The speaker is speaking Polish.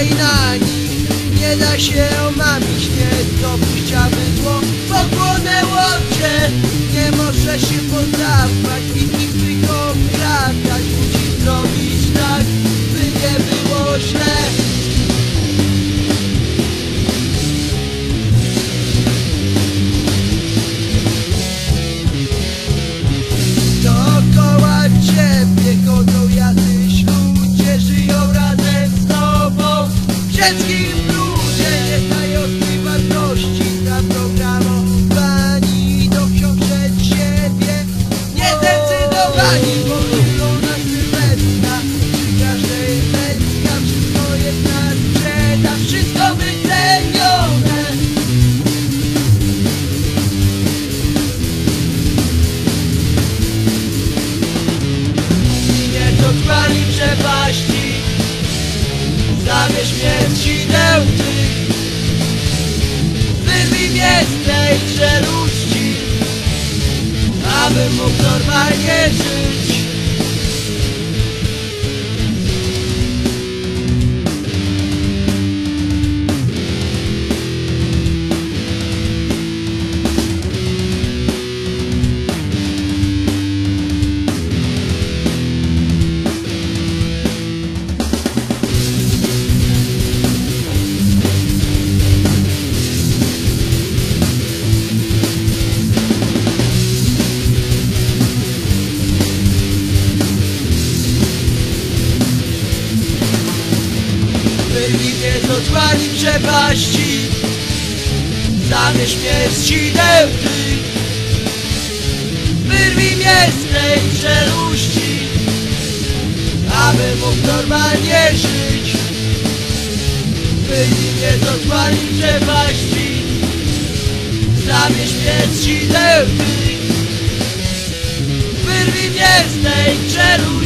zainać Nie da się omamić, nie? jet ski. Tej czeluści Abym mógł normalnie żyć z otwarli przepaści Zamierz śmierci dełty Wyrwij mnie z tej czeluści Aby mógł normalnie żyć. Wyrwij mnie z otwarli przepaści. Zamierz śmierci dełty Wyrwij mnie z tej czeluści